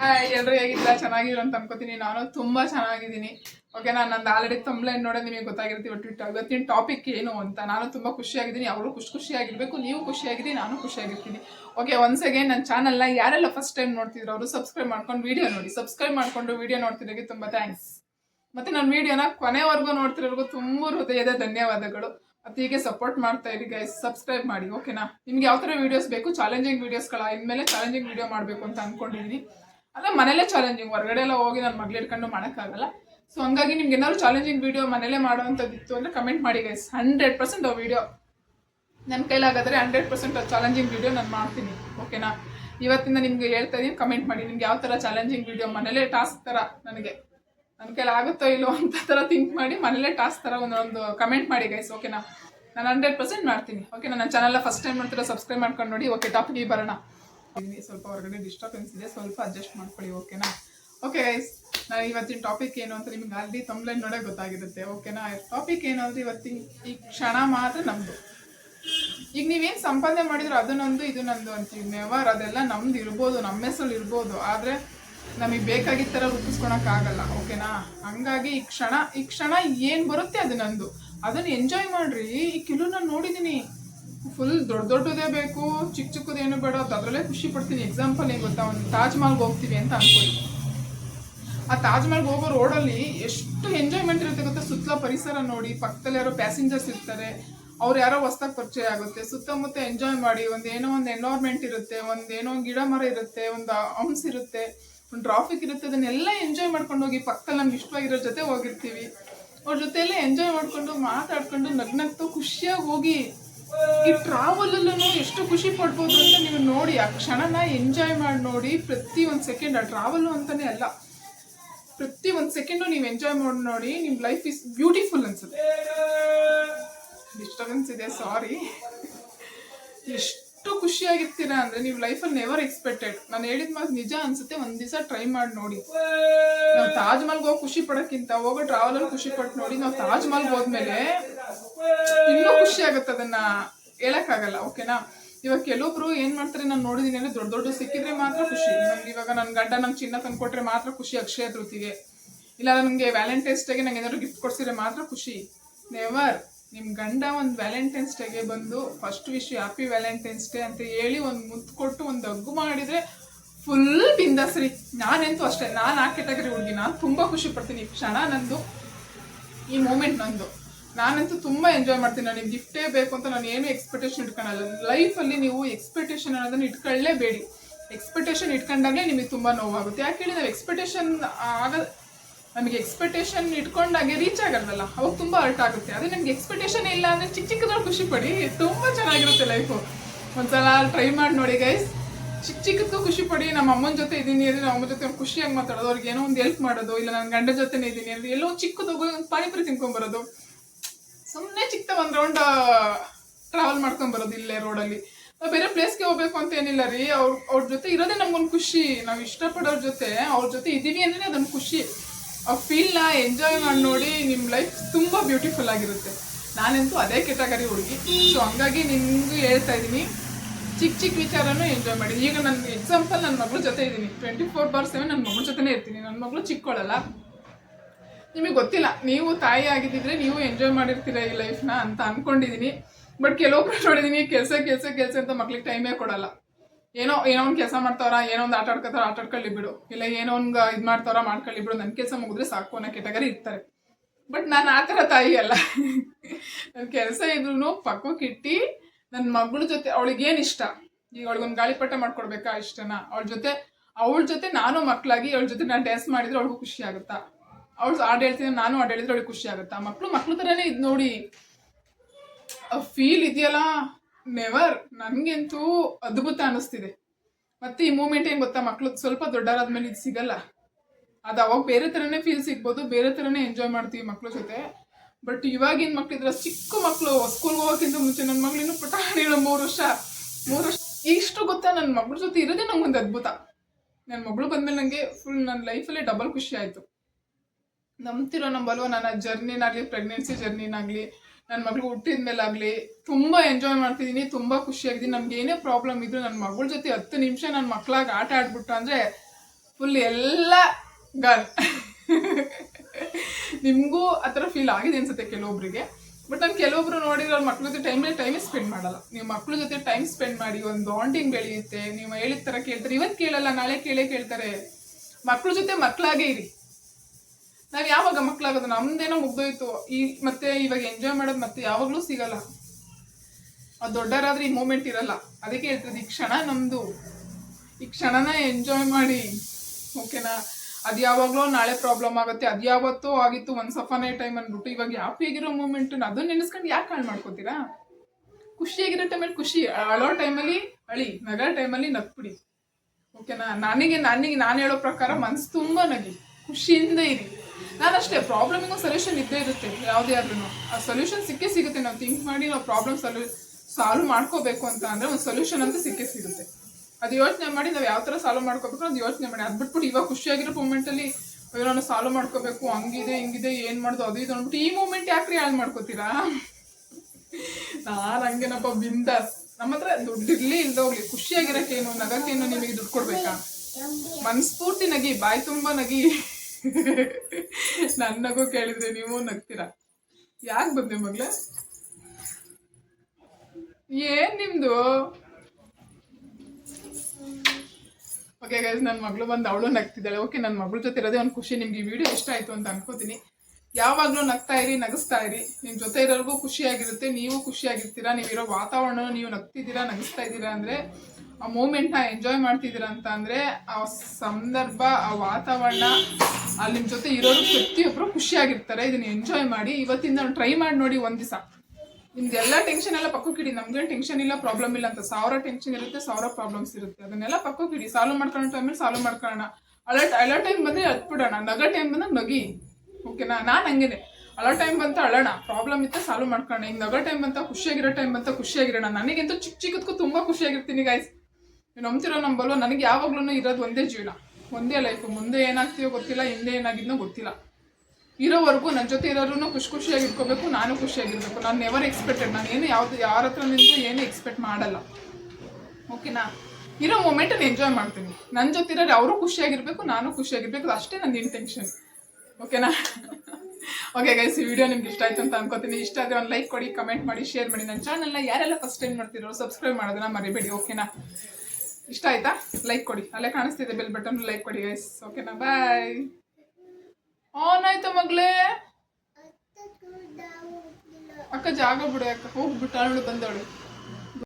Hi ಎಲ್ಲರೂ ಹೇಗಿದ್ದೀರಾ? ಚೆನ್ನಾಗಿದ್ರು ಅಂತ ಅನ್ಕೋತೀನಿ. ನಾನು ತುಂಬಾ ಚೆನ್ನಾಗಿದ್ದೀನಿ. ಓಕೆ ನಾನು ನಂದು ಆಲ್ರೆಡಿ ತಂಬ್ಲೈನ್ ನೋಡೋ ನಿಮಗೆ ಗೊತ್ತಾಗಿರ್ತೀವಿ ಟ್ವಿಟ್ ಇವತ್ತಿನ ಟಾಪಿಕ್ ಏನು ಅಂತ. ನಾನು ತುಂಬಾ ಖುಷಿಯಾಗಿದ್ದೀನಿ. ಅವರು ಖುಷಿ ಖುಷಿಯಾಗಿರ್ಬೇಕು. ನೀವು ಖುಷಿಯಾಗಿರಿ, ನಾನು ಖುಷಿಯಾಗಿರ್ತೀನಿ. ಓಕೆ ಒನ್ಸ್ ಅಗೇನ್ ನನ್ನ ಚಾನಲ್ನ ಯಾರೆಲ್ಲ ಫಸ್ಟ್ ಟೈಮ್ ನೋಡ್ತಿದ್ರು ಅವರು ಸಬ್ಸ್ಕ್ರೈಬ್ ಮಾಡ್ಕೊಂಡು ವಿಡಿಯೋ ನೋಡಿ. ಸಬ್ಸ್ಕ್ರೈಬ್ ಮಾಡ್ಕೊಂಡು ವಿಡಿಯೋ ನೋಡ್ತಿದ್ದಕ್ಕೆ ತುಂಬಾ ಥ್ಯಾಂಕ್ಸ್ ಮತ್ತೆ ನನ್ನ ವಿಡಿಯೋನ ಕೊನೆವರೆಗೂ ನೋಡ್ತಿರೋರ್ಗು ತುಂಬ ಹೃದಯದ ಧನ್ಯವಾದಗಳು. ಮತ್ತೆ ಹೀಗೆ ಸಪೋರ್ಟ್ ಮಾಡ್ತಾ ಇರಿ ಗೈಸ್ ಸಬ್ಸ್ಕ್ರೈಬ್ ಮಾಡಿ. ಓಕೆನಾ ನಿಮ್ಗೆ ಯಾವ ಥರ ವಿಡಿಯೋಸ್ ಬೇಕು ಚಾಲೆಂಜಿಂಗ್ ವೀಡಿಯೋಸ್ಗಳ ಇನ್ಮೇಲೆ ಚಾಲೆಂಜಿಂಗ್ ವಿಡಿಯೋ ಮಾಡಬೇಕು ಅಂತ ಅನ್ಕೊಂಡಿದ್ದೀನಿ ಅಲ್ಲ, ಮನೇಲೆ ಚಾಲೆಂಜಿಂಗ್ ಹೊರಗಡೆ ಎಲ್ಲ ಹೋಗಿ ನನ್ನ ಮಗ್ಳು ಇಟ್ಕೊಂಡು ಮಾಡೋಕ್ಕಾಗಲ್ಲ. ಸೊ ಹಂಗಾಗಿ ನಿಮ್ಗೆ ಏನಾದ್ರು ಚಾಲೆಂಜಿಂಗ್ ವಿಡಿಯೋ ಮನೇಲೇ ಮಾಡುವಂಥದ್ದಿತ್ತು ಅಂದರೆ ಕಮೆಂಟ್ ಮಾಡಿ ಗೈಸ್ ಹಂಡ್ರೆಡ್ ಪರ್ಸೆಂಟ್ ಆ ವಿಡಿಯೋ ನನ್ನ ಕೈಲಾಗಾದರೆ ಹಂಡ್ರೆಡ್ ಪರ್ಸೆಂಟ್ ಚಾಲೆಂಜಿಂಗ್ ವಿಡಿಯೋ ನಾನು ಮಾಡ್ತೀನಿ. ಓಕೆನಾ ಇವತ್ತಿಂದ ನಿಮ್ಗೆ ಹೇಳ್ತಾ ಇದ್ದೀನಿ ಕಮೆಂಟ್ ಮಾಡಿ. ನಿಮ್ಗೆ ಯಾವ ಥರ ಚಾಲೆಂಜಿಂಗ್ ವಿಡಿಯೋ ಮನೇಲೇ ಟಾಸ್ಕ್ ಥರ ನನಗೆ. ನನ್ನ ಕೈಲಿ ಆಗುತ್ತೋ ಇಲ್ಲೋ ಅಂತ ಥರ ಥಿಂಕ್ ಮಾಡಿ, ಮನೇಲೇ ಟಾಸ್ಕ್ ಥರ ಒಂದೊಂದು ಕಮೆಂಟ್ ಮಾಡಿ ಗೈಸ್ ಓಕೆನಾ ನಾನು ಹಂಡ್ರೆಡ್ ಪರ್ಸೆಂಟ್ ಮಾಡ್ತೀನಿ. ಓಕೆ ನನ್ನ ಚಾನಲ್ನ ಫಸ್ಟ್ ಟೈಮ್ ಮಾಡ್ತೀರಾ ಸಬ್ಸ್ಕ್ರೈಬ್ ಮಾಡ್ಕೊಂಡು ನೋಡಿ. ಓಕೆ ಟಾಪಿಗೆ ಬರೋಣ. ಸ್ವಲ್ಪ ಹೊರಗಡೆ ಡಿಸ್ಟರ್ಬೆನ್ಸ್ ಇದೆ. ಸ್ವಲ್ಪ ಅಡ್ಜಸ್ಟ್ ಮಾಡ್ಕೊಳ್ಳಿ ಓಕೆನಾ ಓಕೆ ನಾನು ಇವತ್ತಿನ ಟಾಪಿಕ್ ಏನು ಅಂತ ನಿಮ್ಗೆ ಆಲ್ರೆಡಿ ತಮ್ಲೈನ್ ನೋಡೋಕೆ ಗೊತ್ತಾಗಿರುತ್ತೆ ಓಕೆನಾ ಟಾಪಿಕ್ ಏನು ಇವತ್ತಿನ ಈ ಕ್ಷಣ ಮಾತ್ರ ನಮ್ಮದು ಈಗ ನೀವೇನು ಸಂಪಾದನೆ ಮಾಡಿದ್ರು ಅದು ನಂದು, ಇದು ನಂದು ಅಂತೀವಿ ನೆವರ್ ಅದೆಲ್ಲ ನಮ್ದು ಇರ್ಬೋದು, ನಮ್ಮ ಹೆಸರು ಇರ್ಬೋದು. ಆದರೆ ನಮಗೆ ಬೇಕಾಗಿದ್ದ ಥರ ರೂಪಿಸ್ಕೊಳಕ್ಕಾಗಲ್ಲ ಓಕೆನಾ ಹಂಗಾಗಿ ಈ ಕ್ಷಣ ಈ ಕ್ಷಣ ಏನು ಬರುತ್ತೆ ಅದು ನಂದು. ಅದನ್ನ ಎಂಜಾಯ್ ಮಾಡ್ರಿ. ಈ ಕೆಲವು ನಾನು ನೋಡಿದ್ದೀನಿ ಫುಲ್ ದೊಡ್ಡ ದೊಡ್ಡದೇ ಬೇಕು ಚಿಕ್ಕ ಚಿಕ್ಕದೇನು ಬೇಡ ಅಂತ ಅದರಲ್ಲೇ ಖುಷಿ ಪಡ್ತೀನಿ. ಎಕ್ಸಾಂಪಲ್ ಏನು ಗೊತ್ತಾ? ಒಂದು ತಾಜ್ ಮಹಲ್ಗೆ ಹೋಗ್ತೀವಿ ಅಂತ ಅನ್ಕೊಳ್ಳಿ. ಆ ತಾಜ್ ಮಹಲ್ಗೆ ಹೋಗೋ ರೋಡಲ್ಲಿ ಎಷ್ಟು ಎಂಜಾಯ್ಮೆಂಟ್ ಇರುತ್ತೆ ಗೊತ್ತಾ? ಸುತ್ತಲ ಪರಿಸರ ನೋಡಿ, ಪಕ್ಕದಲ್ಲಿ ಯಾರೋ ಪ್ಯಾಸೆಂಜರ್ಸ್ ಇರ್ತಾರೆ. ಅವ್ರು ಯಾರೋ ಹೊಸ್ದಾಗಿ ಪರಿಚಯ ಆಗುತ್ತೆ. ಸುತ್ತಮುತ್ತ ಎಂಜಾಯ್ ಮಾಡಿ, ಒಂದು ಏನೋ ಒಂದು ಎನ್ವೈರ್ಮೆಂಟ್ ಇರುತ್ತೆ, ಒಂದು ಏನೋ ಒಂದು ಗಿಡ ಮರ ಇರುತ್ತೆ, ಒಂದು ಹಂಸ್ ಇರುತ್ತೆ, ಒಂದು ಟ್ರಾಫಿಕ್ ಇರುತ್ತೆ, ಅದನ್ನೆಲ್ಲ ಎಂಜಾಯ್ ಮಾಡ್ಕೊಂಡು ಹೋಗಿ ಪಕ್ಕದಲ್ಲಿ ನಮ್ಗೆ ಇಷ್ಟವಾಗಿರೋ ಜೊತೆ ಹೋಗಿರ್ತೀವಿ. ಅವ್ರ ಜೊತೆಯಲ್ಲೇ ಎಂಜಾಯ್ ಮಾಡ್ಕೊಂಡು, ಮಾತಾಡ್ಕೊಂಡು, ನಗ್ನಗ್ತು ಖುಷಿಯಾಗಿ ಹೋಗಿ ಈ ಟ್ರಾವೆಲಲ್ಲೂ ಎಷ್ಟು ಖುಷಿ ಪಡ್ಬೋದು ಅಂತ ನೀವು ನೋಡಿ, ಆ ಕ್ಷಣನ ಎಂಜಾಯ್ ಮಾಡಿ ನೋಡಿ ಪ್ರತಿ ಒಂದು ಸೆಕೆಂಡ್ ಆ ಟ್ರಾವೆಲು ಅಂತಾನೆ ಅಲ್ಲ. ಪ್ರತಿ ಒಂದು ಸೆಕೆಂಡು ನೀವು ಎಂಜಾಯ್ ಮಾಡಿ ನೋಡಿ ನಿಮ್ಮ ಲೈಫ್ ಇಸ್ ಬ್ಯೂಟಿಫುಲ್ ಅನ್ಸುತ್ತೆ. ಡಿಸ್ಟರ್ಬೆನ್ಸ್ ಇದೆ ಸಾರಿ ಎಷ್ಟು ಖುಷಿಯಾಗಿರ್ತೀರಾ ಅಂದ್ರೆ ನೀವು ಲೈಫಲ್ಲಿ ನೆವರ್ ಎಕ್ಸ್ಪೆಕ್ಟೆಡ್ ನಾನು ಹೇಳಿದ ಮಾತು ನಿಜ ಅನ್ಸುತ್ತೆ, ಒಂದ್ ದಿವಸ ಟ್ರೈ ಮಾಡಿ ನೋಡಿ. ನಾವು ತಾಜ್ ಮಹಲ್ಗೆ ಹೋಗಿ ಖುಷಿ ಪಡಕ್ಕಿಂತ, ಹೋಗೋ ಟ್ರಾವೆಲ್ ಖುಷಿ ಪಟ್ಟು ನೋಡಿ, ನಾವು ತಾಜ್ ಮಹಲ್ಗೆ ಹೋದ್ಮೇಲೆ ಇನ್ನೂ ಖುಷಿ ಆಗುತ್ತೆ ಅದನ್ನ ಹೇಳಕ್ಕಾಗಲ್ಲ, ಓಕೆನಾ? ಇವಾಗ ಕೆಲವೊಬ್ರು ಏನ್ ಮಾಡ್ತಾರೆ, ನಾನು ನೋಡಿದೀನಿ ಅಂದ್ರೆ ದೊಡ್ಡ ದೊಡ್ಡ ಸಿಕ್ಕಿದ್ರೆ ಮಾತ್ರ ಖುಷಿ. ನಂಗೆ ಇವಾಗ ನನ್ನ ಗಂಡ ನಂಗೆ ಚಿನ್ನ ತಂದ್ಕೊಟ್ರೆ ಮಾತ್ರ ಖುಷಿ ಅಕ್ಷಯ ತೃತಿಗೆ ಇಲ್ಲ ನನಗೆ ವ್ಯಾಲೆಂಟೈನ್ಸ್ ಡೇಗೆ ನಂಗೆ ಏನಾದ್ರು ಗಿಫ್ಟ್ ಕೊಡ್ಸಿದ್ರೆ ಮಾತ್ರ ಖುಷಿ. ನೆವರ್ ನಿಮ್ ಗಂಡ ಒಂದು ವ್ಯಾಲೆಂಟೈನ್ಸ್ ಡೇಗೆ ಬಂದು first wish happy Valentine's day ಅಂತ ಹೇಳಿ ಒಂದು ಮುದ್ದು ಕೊಟ್ಟು ಒಂದು ಹಗ್ಗು ಮಾಡಿದರೆ ಫುಲ್ ಬಿಂದಾಸ್ರಿ. ನಾನಂತೂ ಅಷ್ಟೇ, ನಾನು ಆ ಕೆಟಗರಿ ಹುಡುಗಿ, ನಾನು ತುಂಬ ಖುಷಿ ಪಡ್ತೀನಿ. ಈ ಕ್ಷಣ ನಂದು, ಈ ಮೂಮೆಂಟ್ ನಂದು. ನಾನಂತೂ ತುಂಬ ಎಂಜಾಯ್ ಮಾಡ್ತೀನಿ. ನಿಮ್ಗೆ ಗಿಫ್ಟೇ ಬೇಕು ಅಂತ ನಾನು ಏನು ಎಕ್ಸ್ಪೆಕ್ಟೇಷನ್ ಇಟ್ಕೊಳಲ್ಲ. ಲೈಫಲ್ಲಿ ನೀವು ಎಕ್ಸ್ಪೆಕ್ಟೇಷನ್ ಅನ್ನೋದನ್ನು ಇಟ್ಕೊಳ್ಳೇಬೇಡಿ. ಎಕ್ಸ್ಪೆಕ್ಟೇಷನ್ ಇಟ್ಕೊಂಡಾಗಲೇ ನಿಮಗೆ ತುಂಬ ನೋವಾಗುತ್ತೆ. ಯಾಕೆ ಹೇಳಿ ನಾವು ಎಕ್ಸ್ಪೆಕ್ಟೇಷನ್ ಆಗ ನಮಗೆ ಎಕ್ಸ್ಪೆಕ್ಟೇಷನ್ ಇಟ್ಕೊಂಡಾಗೆ ರೀಚ್ ಆಗಲ್ವಲ್ಲ? ಅವಾಗ ತುಂಬಾ ಹರ್ಟ್ ಆಗುತ್ತೆ. ಅದೇ ನಮ್ಗೆ ಎಕ್ಸ್ಪೆಕ್ಟೇಷನ್ ಇಲ್ಲ ಅಂದ್ರೆ ಚಿಕ್ಕ ಚಿಕ್ಕದ್ರಲ್ಲಿ ಖುಷಿ ಪಡಿ ತುಂಬಾ ಚೆನ್ನಾಗಿರುತ್ತೆ ಲೈಫು ಒಂದ್ಸಲ ಟ್ರೈ ಮಾಡಿ ನೋಡಿ ಗೈಸ್ ಚಿಕ್ಕ ಚಿಕ್ಕದ್ದು ಖುಷಿ ಪಡಿ. ನಮ್ಮ ಅಮ್ಮನ ಜೊತೆ ಇದ್ದೀನಿ ಅಂದ್ರೆ ನಮ್ಮ ಅಮ್ಮ ಜೊತೆ ಖುಷಿಯಾಗಿ ಮಾತಾಡೋದು. ಅವ್ರಿಗೆ ಏನೋ ಒಂದು ಹೆಲ್ಪ್ ಮಾಡೋದು. ಇಲ್ಲ ನನ್ನ ಗಂಡ ಜೊತೆನೇ ಇದ್ದೀನಿ ಅಂದ್ರೆ ಎಲ್ಲೋ ಒಂದ್ ಚಿಕ್ಕದು ಹೋಗಿ ಒಂದು ಪಾನಿಪುರಿ ತಿನ್ಕೊಂಬರೋದು. ಸುಮ್ಮನೆ ಚಿಕ್ಕ ಒಂದು ರೌಂಡ್ ಟ್ರಾವೆಲ್ ಮಾಡ್ಕೊಂಬರೋದು ಇಲ್ಲೇ ರೋಡಲ್ಲಿ ನಾವು ಬೇರೆ ಪ್ಲೇಸ್ಗೆ ಹೋಗ್ಬೇಕು ಅಂತ ಏನಿಲ್ಲ ರೀ. ಅವ್ರ ಅವ್ರ ಜೊತೆ ಇರೋದೇ ನಮ್ಗೊಂದು ಖುಷಿ. ನಾವು ಇಷ್ಟಪಡೋರ ಜೊತೆ ಅವ್ರ ಜೊತೆ ಇದೀವಿ ಅಂದ್ರೆ ಅದೊಂದು ಖುಷಿ. ಆ ಫೀಲ್ನ ಎಂಜಾಯ್ ಮಾಡಿ ನೋಡಿ ನಿಮ್ಮ ಲೈಫ್ ತುಂಬ ಬ್ಯೂಟಿಫುಲ್ ಆಗಿರುತ್ತೆ. ನಾನಂತೂ ಅದೇ ಕೆಟಗರಿ ಹುಡುಗಿ. ಸೊ ಹಂಗಾಗಿ ನಿಮಗೂ ಹೇಳ್ತಾ ಇದ್ದೀನಿ ಚಿಕ್ಕ ಚಿಕ್ಕ ವಿಚಾರನೂ ಎಂಜಾಯ್ ಮಾಡಿ. ಈಗ ನನ್ನ ಎಕ್ಸಾಂಪಲ್ ನನ್ನ ಮಗಳ ಜೊತೆ ಇದ್ದೀನಿ. ಟ್ವೆಂಟಿ ಫೋರ್ ಬಾರ್ ಸೆವೆನ್ ನನ್ನ ಮಗಳ ಜೊತೆನೇ ಇರ್ತೀನಿ. ನನ್ನ ಮಗಳು ಚಿಕ್ಕೊಳ್ಳಲ್ಲ ನಿಮಗೆ ಗೊತ್ತಿಲ್ಲ, ನೀವು ತಾಯಿ ಆಗಿದ್ದಿದ್ರೆ ನೀವು ಎಂಜಾಯ್ ಮಾಡಿರ್ತೀರ ಈ ಲೈಫ್ನ ಅಂತ ಅನ್ಕೊಂಡಿದ್ದೀನಿ. ಬಟ್ ಕೆಲವೊಬ್ರು ನೋಡಿದ್ದೀನಿ ಕೆಲಸ ಕೆಲಸ ಕೆಲಸ ಅಂತ ಮಕ್ಳಿಗೆ ಟೈಮೇ ಕೊಡಲ್ಲ. ಏನೋ ಏನೋ ಒಂದು ಕೆಲಸ ಮಾಡ್ತಾವ್ರ, ಏನೋ ಒಂದು ಆಟ ಆಡ್ಕೊತಾರ, ಆಟ ಆಡ್ಕೊಳ್ಳಿ ಬಿಡು. ಇಲ್ಲ ಏನೋ ಒಂದು ಇದು ಮಾಡ್ತಾವ್ರ, ಮಾಡ್ಕೊಳ್ಳಿ ಬಿಡು. ನನ್ನ ಕೆಲಸ ಮುಗಿದ್ರೆ ಸಾಕು ಅನ್ನೋ ಕೆಟಗರಿ ಇರ್ತಾರೆ. ಬಟ್ ನಾನು ಆ ಥರ ತಾಯಿ ಅಲ್ಲ. ನನ್ನ ಕೆಲಸ ಇದ್ರೂ ಪಕ್ಕಕ್ಕೆ ಇಟ್ಟು ನನ್ನ ಮಗಳ ಜೊತೆ ಅವಳಿಗೆ ಏನು ಇಷ್ಟ? ಈಗ ಅವಳಿಗೊಂದು ಗಾಳಿಪಟ ಮಾಡ್ಕೊಡ್ಬೇಕಾ ಇಷ್ಟನ? ಅವಳ ಜೊತೆ ಅವಳ ಜೊತೆ ನಾನು ಮಕ್ಕಳಾಗಿ ಅವಳ ಜೊತೆ ನಾನು ಡ್ಯಾನ್ಸ್ ಮಾಡಿದ್ರೆ ಅವಳಿಗೂ ಖುಷಿ ಆಗುತ್ತಾ? ಅವಳು ಹಾಡು ಹೇಳ್ತೀನಿ, ನಾನು ಹಾಡು ಹೇಳಿದ್ರೆ ಅವಳಿಗೆ ಖುಷಿ ಆಗುತ್ತಾ? ಮಕ್ಕಳು ಮಕ್ಳು ಥರನೇ ಇದು ನೋಡಿ. ಫೀಲ್ ಇದೆಯಲ್ಲ? ನೆವರ್, ನನಗಂತೂ ಅದ್ಭುತ ಅನಿಸ್ತಿದೆ. ಮತ್ತೆ ಈ ಮೂಮೆಂಟ್ ಏನು ಗೊತ್ತಾ ಮಕ್ಳು ಸ್ವಲ್ಪ ದೊಡ್ಡವರಾದ್ಮೇಲೆ ಇದು ಸಿಗಲ್ಲ. ಅದು ಅವಾಗ ಬೇರೆ ಥರನೇ ಫೀಲ್ ಸಿಗ್ಬೋದು, ಬೇರೆ ಥರನೇ ಎಂಜಾಯ್ ಮಾಡ್ತೀವಿ ಮಕ್ಳ ಜೊತೆ. ಬಟ್ ಇವಾಗಿನ ಮಕ್ಳಿದ್ರ ಚಿಕ್ಕ ಮಕ್ಕಳು ಸ್ಕೂಲ್ಗೆ ಹೋಗೋಕ್ಕಿಂತ ಮುಂಚೆ ನನ್ನ ಮಗಳಿನ್ನು ಪುಟಾಣಿಗಳು ಮೂರು ವರ್ಷ ಮೂರು ವರ್ಷ. ಇಷ್ಟು ಗೊತ್ತಾ ನನ್ನ ಮಗಳ ಜೊತೆ ಇರೋದೇ ನಂಗೊಂದು ಅದ್ಭುತ. ನನ್ನ ಮಗಳು ಬಂದ್ಮೇಲೆ ನನಗೆ ಫುಲ್ ನನ್ನ ಲೈಫಲ್ಲೇ ಡಬಲ್ ಖುಷಿ ಆಯಿತು. ನಂಬ್ತಿರೋ ನಂಬಲ್ವ, ನನ್ನ ಜರ್ನಿನಾಗಲಿ ಪ್ರೆಗ್ನೆನ್ಸಿ ಜರ್ನಿನಾಗಲಿ ನನ್ನ ಮಗಳು ಹುಟ್ಟಿದ ಮೇಲಾಗಲಿ ತುಂಬ ಎಂಜಾಯ್ ಮಾಡ್ತಿದ್ದೀನಿ ತುಂಬ ಖುಷಿಯಾಗಿದ್ದೀನಿ ನಮ್ಗೆ ಏನೇ ಪ್ರಾಬ್ಲಮ್ ಇದ್ರು ನನ್ನ ಮಗಳ ಜೊತೆ ಹತ್ತು ನಿಮಿಷ ನನ್ನ ಮಕ್ಕಳಾಗ ಆಟ ಆಡ್ಬಿಟ್ಟು ಅಂದರೆ ಫುಲ್ ಎಲ್ಲ ಗನ್ ನಿಮಗೂ ಆ ಥರ ಫೀಲ್ ಆಗಿದೆ ಅನ್ಸುತ್ತೆ ಕೆಲವೊಬ್ಬರಿಗೆ ಬಟ್ ನಾನು ಕೆಲವೊಬ್ರು ನೋಡಿರೋ ಮಕ್ಳ ಜೊತೆ ಟೈಮೇ ಟೈಮೇ ಸ್ಪೆಂಡ್ ಮಾಡಲ್ಲ. ನೀವು ಮಕ್ಳ ಜೊತೆ ಟೈಮ್ ಸ್ಪೆಂಡ್ ಮಾಡಿ, ಒಂದು ಬಾಂಡಿಂಗ್ ಬೆಳೆಯುತ್ತೆ, ನೀವು ಹೇಳಿದ ಥರ ಕೇಳ್ತಾರೆ. ಇವತ್ತು ಕೇಳಲ್ಲ, ನಾಳೆ ಕೇಳೇ ಕೇಳ್ತಾರೆ. ಮಕ್ಳ ಜೊತೆ ಮಕ್ಕಳಾಗೇ ಇರಿ. ನಾವ್ ಯಾವಾಗ ಮಕ್ಕಳಾಗೋದು ನಮ್ದೇನೋ ಮುಗ್ದೋಯ್ತು. ಈ ಮತ್ತೆ ಇವಾಗ ಎಂಜಾಯ್ ಮಾಡೋದು ಮತ್ತೆ ಯಾವಾಗ್ಲೂ ಸಿಗಲ್ಲ. ಅದು ದೊಡ್ಡರಾದ್ರೆ ಈ ಮೂಮೆಂಟ್ ಇರಲ್ಲ. ಅದಕ್ಕೆ ಹೇಳ್ತದೆ ಈ ಕ್ಷಣ ನಮ್ದು. ಈ ಕ್ಷಣನ ಎಂಜಾಯ್ ಮಾಡಿ. ಓಕೆನಾ ಅದು ಯಾವಾಗಲೂ ನಾಳೆ ಪ್ರಾಬ್ಲಮ್ ಆಗುತ್ತೆ. ಅದು ಯಾವತ್ತೋ ಆಗಿತ್ತು. ಒಂದು ಸಫಾನೇ ಟೈಮ್ ಅಂದ್ಬಿಟ್ಟು ಇವಾಗ ಹ್ಯಾಪಿಯಾಗಿರೋ ಮೂಮೆಂಟ್ ಅದನ್ನ ನೆನೆಸ್ಕೊಂಡು ಯಾಕೆ ಹಾಳು ಮಾಡ್ಕೋತೀರಾ? ಖುಷಿಯಾಗಿರೋ ಟೈಮಲ್ಲಿ ಖುಷಿ. ಅಳೋ ಟೈಮಲ್ಲಿ ಅಳಿ. ನಗೋ ಟೈಮಲ್ಲಿ ನಗ್ಬಿಡಿ. ಓಕೆನಾ ನನಗೆ ನನಗೆ ನಾನು ಹೇಳೋ ಪ್ರಕಾರ ಮನ್ಸು ತುಂಬ ನಗಿ. ಖುಷಿಯಿಂದ ಇರಿ. ನಾನಷ್ಟೇ ಪ್ರಾಬ್ಲಮಿಗೂ ಸೊಲ್ಯೂಷನ್ ಇದ್ದೇ ಇರುತ್ತೆ. ಯಾವುದೇ ಆದ್ರೂ ಆ ಸೊಲ್ಯೂಷನ್ ಸಿಕ್ಕೇ ಸಿಗುತ್ತೆ. ನಾವು ಥಿಂಕ್ ಮಾಡಿ, ನಾವು ಪ್ರಾಬ್ಲಮ್ ಸೊಲ್ಯೂ ಸಾಲ್ವ್ ಮಾಡ್ಕೋಬೇಕು ಅಂತ ಅಂದರೆ ಒಂದು ಸೊಲ್ಯೂಷನ್ ಅಂತ ಸಿಕ್ಕೇ ಸಿಗುತ್ತೆ. ಅದು ಯೋಚನೆ ಮಾಡಿ, ನಾವು ಯಾವ ಥರ ಸಾಲ್ವ್ ಮಾಡ್ಕೋಬೇಕು ಅದು ಯೋಚನೆ ಮಾಡಿ. ಅದು ಬಿಟ್ಬಿಟ್ಟು ಇವಾಗ ಖುಷಿಯಾಗಿರೋ ಮೂಮೆಂಟಲ್ಲಿ ಅಯ್ಯೋ, ನಾನು ಸಾಲ್ವ್ ಮಾಡ್ಕೋಬೇಕು, ಹಂಗಿದೆ, ಹಿಂಗಿದೆ, ಏನು ಮಾಡೋದು, ಅದು ಇದು ಅಂದ್ಬಿಟ್ಟು ಈ ಮೂಮೆಂಟ್ ಯಾಕ್ರಿ ಹಾಳು ಮಾಡ್ಕೋತೀರಾ? ನಾನು ಹಂಗೇನಪ್ಪ, ಬಿಂದಾಸ್. ನಮ್ಮ ಹತ್ರ ದುಡ್ಡು ಇರ್ಲಿ ಹೋಗ್ಲಿ. ಖುಷಿಯಾಗಿರೋಕ್ಕೇನು, ನಗಕ್ಕೇನು ನಿಮಗೆ ದುಡ್ಡು ಕೊಡ್ಬೇಕಾ? ಮನಸ್ಫೂರ್ತಿ ನಗಿ, ಬಾಯಿ ತುಂಬ ನಗಿ. ನನ್ನ ನಗು ಕೇಳಿದ್ರೆ ನೀವು ನಗ್ತೀರಾ? ಯಾಕೆ ಬಂದೆ ಮಗ್ಲ ಏನ್ ನಿಮ್ದು? ಓಕೆ ಗೈಸ್ ನನ್ನ ಮಗಳು ಬಂದು ಅವಳು ನಗ್ತಿದ್ದಾಳೆ. ಓಕೆ ನನ್ನ ಮಗಳ ಜೊತೆ ಇರೋದೇ ಒಂದು ಖುಷಿ. ನಿಮ್ಗೆ ಈ ವಿಡಿಯೋ ಇಷ್ಟ ಆಯ್ತು ಅಂತ ಅನ್ಕೋತೀನಿ. ಯಾವಾಗಲೂ ನಗ್ತಾ ಇರಿ, ನಗಿಸ್ತಾ ಇರಿ. ನಿಮ್ಮ ಜೊತೆ ಇರೋರ್ಗೂ ಖುಷಿಯಾಗಿರುತ್ತೆ, ನೀವು ಖುಷಿಯಾಗಿರ್ತೀರಾ. ನೀವಿರೋ ವಾತಾವರಣ ನೀವು ನಗ್ತಿದ್ದೀರಾ, ನಗಿಸ್ತಾ ಇದ್ದೀರಾ ಅಂದರೆ, ಆ ಮೂಮೆಂಟ್ನ ಎಂಜಾಯ್ ಮಾಡ್ತಿದ್ದೀರಾ ಅಂತ ಅಂದರೆ, ಆ ಸಂದರ್ಭ, ಆ ವಾತಾವರಣ ಅಲ್ಲಿ ನಿಮ್ಮ ಜೊತೆ ಇರೋರು ಪ್ರತಿಯೊಬ್ಬರು ಖುಷಿಯಾಗಿರ್ತಾರೆ. ಇದನ್ನ ಎಂಜಾಯ್ ಮಾಡಿ, ಇವತ್ತಿಂದ ಟ್ರೈ ಮಾಡಿ ನೋಡಿ ಒಂದು ದಿವಸ. ನಿಮ್ದೆಲ್ಲ ಟೆನ್ಷನ್ ಎಲ್ಲ ಪಕ್ಕಕ್ಕಿಡಿ ನಮ್ಗೆ ಟೆನ್ಷನ್ ಇಲ್ಲ ಪ್ರಾಬ್ಲಮ್ ಇಲ್ಲ ಅಂತ. ಸಾವಿರ ಟೆನ್ಷನ್ ಇರುತ್ತೆ, ಸಾವಿರ ಪ್ರಾಬ್ಲಮ್ಸ್ ಇರುತ್ತೆ. ಅದನ್ನೆಲ್ಲ ಪಕ್ಕಕ್ಕಿಡಿ ಸಾಲ್ವ್ ಮಾಡ್ಕೊಳ್ಳೋ ಟೈಮಲ್ಲಿ ಸಾಲ್ವ್ ಮಾಡ್ಕೊಳ್ಳೋಣ. ಅಲರ್ಟ್ ಅಲೋ ಟೈಮ್ ಬಂದರೆ ಹತ್ಬಿಡೋಣ ನಗ ಟೈಮ್ ಬಂದ್ರೆ ನಗಿ. ಓಕೆನಾ ನಾನು ಹಂಗೇನೆ. ಅಲೋ ಟೈಮ್ ಬಂತ ಅಳೋಣ ಪ್ರಾಬ್ಲಮ್ ಇತ್ತು ಸಾಲ್ವ್ ಮಾಡ್ಕೊಳ್ಳೋಣ. ಈಗ ನಗ ಟೈಮ್ ಬಂತ, ಖುಷಿಯಾಗಿರೋ ಟೈಮ್ ಬಂತ ಖುಷಿಯಾಗಿರೋಣ. ನನಗಂತೂ ಚಿಕ್ಕ ಚಿಕ್ಕದಕ್ಕೂ ತುಂಬ ಖುಷಿಯಾಗಿರ್ತೀನಿ ಗಾಯ್ಸ್ ನಂಬ್ತಿರೋ ನಂಬಲ್ವ ನನಗೆ ಯಾವಾಗ್ಲೂ ಇರೋದು ಒಂದೇ ಜೀವನ. ಒಂದೇ ಲೈಫು ಮುಂದೆ ಏನಾಗ್ತೀಯೋ ಗೊತ್ತಿಲ್ಲ, ಹಿಂದೆ ಏನಾಗಿದ್ನೋ ಗೊತ್ತಿಲ್ಲ. ಇರೋವರೆಗೂ ನನ್ನ ಜೊತೆ ಇರೋರು ಖುಷಿ ಖುಷಿಯಾಗಿ ಇಟ್ಕೋಬೇಕು, ನಾನು ಖುಷಿಯಾಗಿರ್ಬೇಕು. ನಾನು ನೆವರ್ ಎಕ್ಸ್ಪೆಕ್ಟೆಡ್ ನಾನು ಏನು ಯಾವ್ದು, ಯಾರ ಹತ್ರ ನಿಂತು ಏನು ಎಕ್ಸ್ಪೆಕ್ಟ್ ಮಾಡಲ್ಲ. ಓಕೆನಾ ಇರೋ ಮೂಮೆಂಟನ್ನು ಎಂಜಾಯ್ ಮಾಡ್ತೀನಿ. ನನ್ನ ಜೊತೆ ಇರೋರು ಅವರು ಖುಷಿಯಾಗಿರ್ಬೇಕು, ನಾನು ಖುಷಿಯಾಗಿರ್ಬೇಕು ಅಷ್ಟೇ ನನ್ನ ಇಂಟೆನ್ಷನ್ ಓಕೆನಾ ಓಕೆ ಗೈಸ್ ಈ ವಿಡಿಯೋ ನಿಮ್ಗೆ ಇಷ್ಟ ಆಯ್ತು ಅಂತ ಅನ್ಕೋತೀನಿ. ಇಷ್ಟ ಆದರೆ ಒಂದು ಲೈಕ್ ಕೊಡಿ ಕಮೆಂಟ್ ಮಾಡಿ ಶೇರ್ ಮಾಡಿ. ನನ್ನ ಚಾನಲ್ನ ಯಾರೆಲ್ಲ ಫಸ್ಟ್ ಟೈಮ್ ನೋಡ್ತಿರೋ ಸಬ್ಸ್ಕ್ರೈಬ್ ಮಾಡೋದನ್ನ ಮರಿಬೇಡಿ ಓಕೆನಾ ಇಷ್ಟ ಆಯ್ತಾ? ಲೈಕ್ ಕೊಡಿ. ಅಲ್ಲೇ ಕಾಣಿಸ್ತಿದೆ ಬೆಲ್ ಬಟನ್ ಲೈಕ್ ಕೊಡಿ ಗೈಸ್ ಓಕೆನಾ ಬಾಯ್ ಆನ್ ಆಯ್ತಾ ಮಗ್ಲೇ ಅಕ್ಕ ಜಾಗ ಬಿಡು ಅಕ್ಕ. ಹೋಗ್ಬಿಟ್ಟು ಅವಳು ಬಂದವಳು.